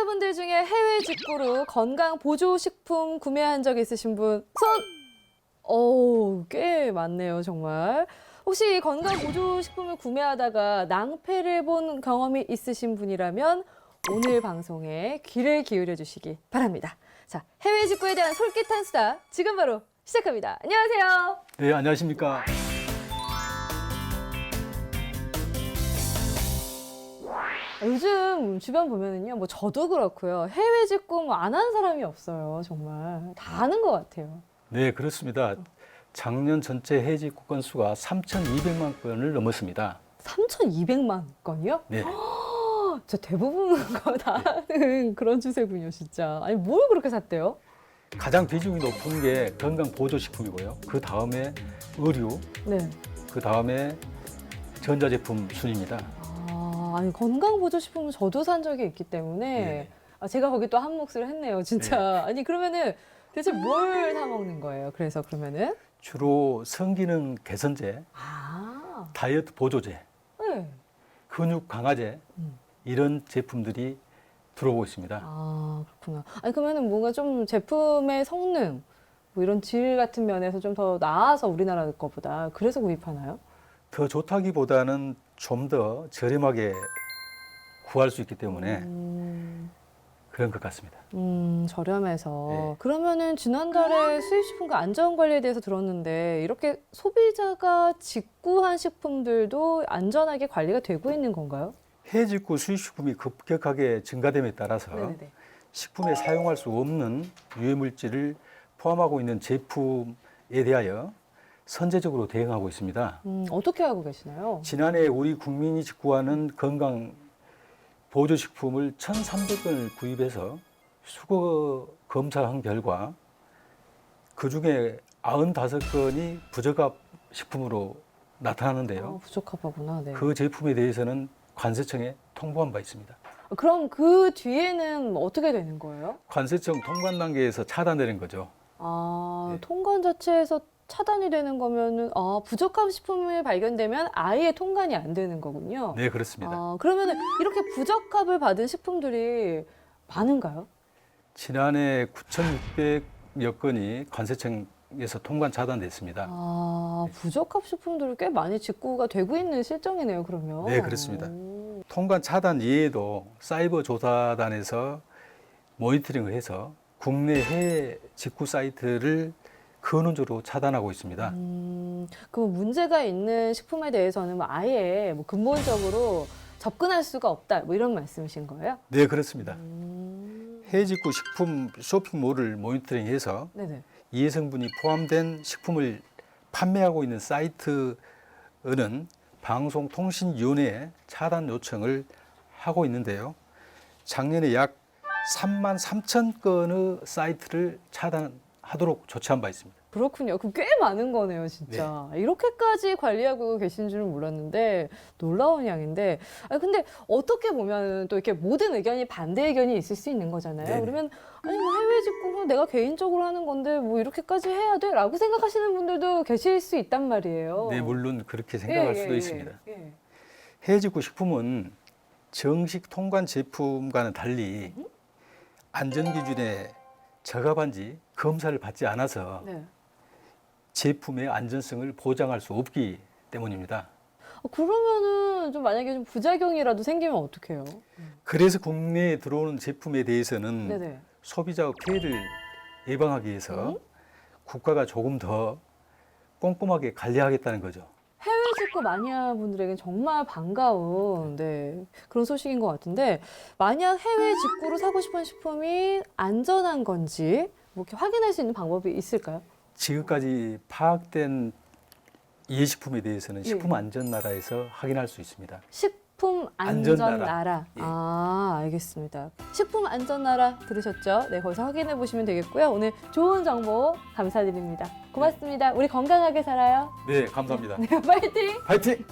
시청자분들 중에 해외 직구로 건강 보조 식품 구매한 적 있으신 분 손. 오, 꽤 많네요, 정말. 혹시 건강 보조 식품을 구매하다가 낭패를 본 경험이 있으신 분이라면 오늘 방송에 귀를 기울여 주시기 바랍니다. 자, 해외 직구에 대한 솔깃한 수다 지금 바로 시작합니다. 안녕하세요. 네, 안녕하십니까. 요즘 주변 보면은요, 뭐 저도 그렇고요. 해외 직구 뭐 안 한 사람이 없어요, 정말. 다 하는 것 같아요. 네, 그렇습니다. 작년 전체 해직 건수가 3,200만 건을 넘었습니다. 3,200만 건이요? 네. 진짜 대부분 다 하는 그런 추세군요, 진짜. 아니, 뭘 그렇게 샀대요? 가장 비중이 높은 게 건강 보조식품이고요. 그 다음에 의류, 네. 그 다음에 전자제품 순입니다. 아, 아니, 건강보조식품은 저도 산 적이 있기 때문에 네. 아, 제가 거기 또 한 몫을 했네요, 진짜. 아니, 그러면은 대체 뭘 사 먹는 거예요? 그래서 그러면은? 주로 성기능 개선제, 아, 다이어트 보조제, 네. 근육 강화제 음. 이런 제품들이 들어오고 있습니다. 아, 그렇구나. 아니, 그러면은 뭔가 좀 제품의 성능, 뭐 이런 질 같은 면에서 좀 더 나아서 우리나라 거보다 그래서 구입하나요? 더 좋다기보다는 좀 더 저렴하게 구할 수 있기 때문에 음, 그런 것 같습니다. 음, 저렴해서. 네. 그러면은 지난달에 수입식품과 안전관리에 대해서 들었는데 이렇게 소비자가 직구한 식품들도 안전하게 관리가 되고 있는 건가요? 해직구 수입식품이 급격하게 증가됨에 따라서 네네네. 식품에 사용할 수 없는 유해물질을 포함하고 있는 제품에 대하여 선제적으로 대응하고 있습니다. 음, 어떻게 하고 계시나요? 지난해 우리 국민이 직구하는 건강 보조식품을 1,300건을 구입해서 수거 검사한 결과 그 중에 95건이 부적합 식품으로 나타나는데요. 아, 부적합하구나. 네. 그 제품에 대해서는 관세청에 통보한 바 있습니다. 그럼 그 뒤에는 뭐 어떻게 되는 거예요? 관세청 통관 단계에서 차단되는 거죠. 아, 네. 통관 자체에서 차단이 되는 거면은 아, 부적합 식품이 발견되면 아예 통관이 안 되는 거군요. 네, 그렇습니다. 아, 그러면은 이렇게 부적합을 받은 식품들이 많은가요? 지난해 9,600여 건이 관세청에서 통관 차단됐습니다. 아, 부적합 식품들이 꽤 많이 직구가 되고 있는 실정이네요, 그러면. 네, 그렇습니다. 오. 통관 차단 이외에도 사이버 조사단에서 모니터링을 해서 국내 해외 직구 사이트를 근원적으로 차단하고 있습니다. 음, 그럼 문제가 있는 식품에 대해서는 뭐 아예 뭐 근본적으로 접근할 수가 없다, 뭐 이런 말씀이신 거예요? 네, 그렇습니다. 음, 해외 직구 식품 쇼핑몰을 모니터링해서 네네. 이해 성분이 포함된 식품을 판매하고 있는 사이트는 방송통신위원회에 차단 요청을 하고 있는데요. 작년에 약 3만 3천 건의 사이트를 차단 하도록 조치한 바 있습니다. 그렇군요. 그럼 꽤 많은 거네요, 진짜. 이렇게까지 관리하고 계신 줄은 몰랐는데 놀라운 양인데. 아 근데 어떻게 보면 또 이렇게 모든 의견이 반대 의견이 있을 수 있는 거잖아요. 네네. 그러면 아니 뭐 해외 직구는 내가 개인적으로 하는 건데 뭐 이렇게까지 해야 돼?라고 생각하시는 분들도 계실 수 있단 말이에요. 네, 물론 그렇게 생각할 예, 수도 예, 있습니다. 예, 예. 해외 직구 식품은 정식 통관 제품과는 달리 안전 기준에 적합한지 검사를 받지 않아서 네. 제품의 안전성을 보장할 수 없기 때문입니다. 어, 그러면은 좀 만약에 좀 부작용이라도 생기면 어떡해요? 그래서 국내에 들어오는 제품에 대해서는 네네. 소비자 피해를 예방하기 위해서 음? 국가가 조금 더 꼼꼼하게 관리하겠다는 거죠. 직구 마니아 분들에겐 정말 반가운 네, 그런 소식인 것 같은데 만약 해외 직구로 사고 싶은 식품이 안전한 건지 뭐 이렇게 확인할 수 있는 방법이 있을까요? 지금까지 파악된 이해식품에 대해서는 예. 식품 안전 나라에서 확인할 수 있습니다. 식품 안전 안전 나라. 나라. 예. 아, 알겠습니다. 식품 안전 나라 들으셨죠? 네, 거기서 확인해 보시면 되겠고요. 오늘 좋은 정보 감사드립니다. 고맙습니다. 우리 건강하게 살아요. 네, 감사합니다. 네, 파이팅! 파이팅!